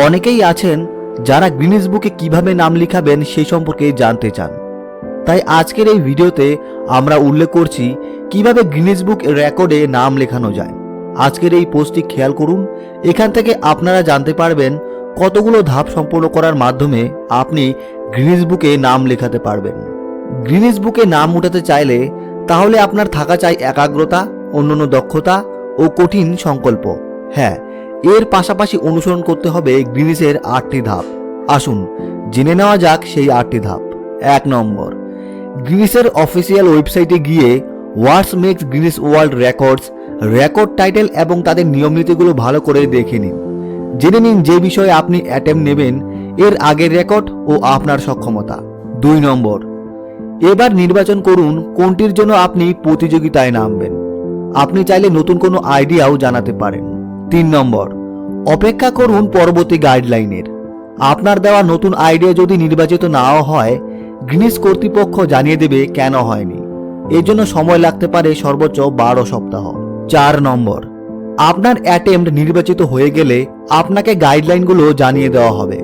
অনেকেই আছেন যারা গ্রিনিস বুকে কীভাবে নাম লিখাবেন সেই সম্পর্কে জানতে চান। তাই আজকের এই ভিডিওতে আমরা উল্লেখ করছি কীভাবে গ্রিনিস বুক রেকর্ডে নাম লেখানো যায়। আজকের এই পোস্টটি খেয়াল করুন, এখান থেকে আপনারা জানতে পারবেন কতগুলো ধাপ সম্পূর্ণ করার মাধ্যমে আপনি গ্রিনিস বুকে নাম লেখাতে পারবেন। গ্রিনিস বুকে নাম উঠাতে চাইলে তাহলে আপনার থাকা চাই একাগ্রতা, অন্যান্য দক্ষতা ও কঠিন সংকল্প। হ্যাঁ এর পাশাপাশি অনুসরণ করতে হবে গ্রিনিসের আটটি ধাপ। আসুন, জেনে নেওয়া যাক সেই আটটি ধাপ। এক নম্বর, গ্রিনিসের অফিসিয়াল ওয়েবসাইটে গিয়ে what's makes Guinness world records record title এবং তাদের নিয়মনীতিগুলো ভালো করে দেখে নিন। জেনে নিন যে বিষয়ে আপনি অ্যাটেম্প নেবেন, এর আগের রেকর্ড ও আপনার সক্ষমতা। দুই নম্বর, এবার নির্বাচন করুন কোনটির জন্য আপনি প্রতিযোগিতায় নামবেন। আপনি চাইলে নতুন কোনো আইডিয়াও জানাতে পারেন। তিন নম্বর। অপেক্ষা করুন পরবর্তী গাইডলাইনের আপনার দেওয়া নতুন আইডিয়া যদি নির্বাচিত নাও হয় গ্রিনিস কর্তৃপক্ষ জানিয়ে দেবে কেন হয়নি। এর জন্য সময় লাগতে পারে সর্বোচ্চ বারো সপ্তাহ। চার নম্বর। আপনার অ্যাটেম্প নির্বাচিত হয়ে গেলে আপনাকে গাইডলাইনগুলো জানিয়ে দেওয়া হবে।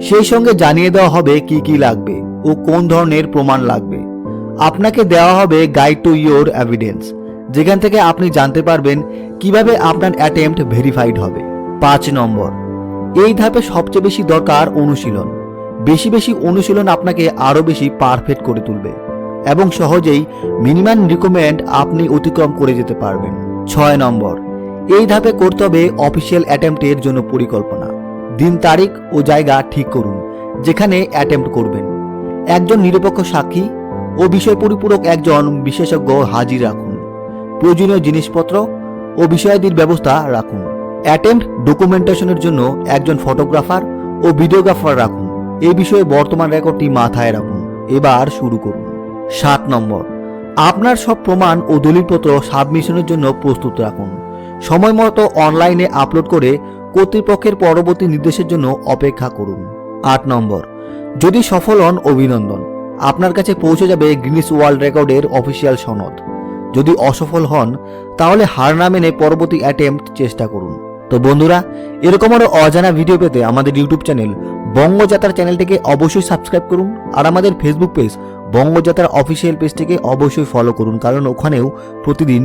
সেই সঙ্গে জানিয়ে দেওয়া হবে কি কি লাগবে ও কোন ধরনের প্রমাণ লাগবে। আপনাকে দেওয়া হবে গাইড টু ইয়োর এভিডেন্স যেখান থেকে আপনি জানতে পারবেন কীভাবে আপনার অ্যাটেম্পট ভেরিফাইড হবে। পাঁচ নম্বর, এই ধাপে সবচেয়ে বেশি দরকার অনুশীলন। বেশি বেশি অনুশীলন আপনাকে আরও বেশি পারফেক্ট করে তুলবে এবং সহজেই মিনিমাম রিকমেন্ড আপনি অতিক্রম করে যেতে পারবেন। ছয় নম্বর, এই ধাপে করতে হবে অফিসিয়াল অ্যাটেম্পটের জন্য পরিকল্পনা। দিন, তারিখ ও জায়গা ঠিক করুন, যেখানে অ্যাটেম্প্ট করবেন। একজন নিরপেক্ষ সাক্ষী ও বিষয় পরিপূরক একজন বিশেষজ্ঞ হাজির রাখুন। প্রয়োজনীয় জিনিসপত্র ও বিষয়াদির ব্যবস্থা রাখুন। অ্যাটেম্প ডকুমেন্টেশনের জন্য একজন ফটোগ্রাফার ও ভিডিওগ্রাফার রাখুন। এই বিষয়ে বর্তমান রেকর্ডটি মাথায় রাখুন। এবার শুরু করুন। সাত নম্বর। আপনার সব প্রমাণ ও দলিলপত্র সাবমিশনের জন্য প্রস্তুত রাখুন। সময় মতো অনলাইনে আপলোড করে কর্তৃপক্ষের পরবর্তী নির্দেশের জন্য অপেক্ষা করুন। আট নম্বর। যদি সফল হন, অভিনন্দন। আপনার কাছে পৌঁছে যাবে গ্রিনিস ওয়ার্ল্ড রেকর্ডের অফিসিয়াল সনদ। যদি অসফল হন, তাহলে হার না মেনে পরবর্তী অ্যাটেম্পট চেষ্টা করুন। তো বন্ধুরা, এরকম আরও অজানা ভিডিও পেতে আমাদের ইউটিউব চ্যানেল বঙ্গযাত্রার চ্যানেলটিকে অবশ্যই সাবস্ক্রাইব করুন আর আমাদের ফেসবুক পেজ বঙ্গযাত্রার অফিসিয়াল পেজটিকে অবশ্যই ফলো করুন, কারণ ওখানেও প্রতিদিন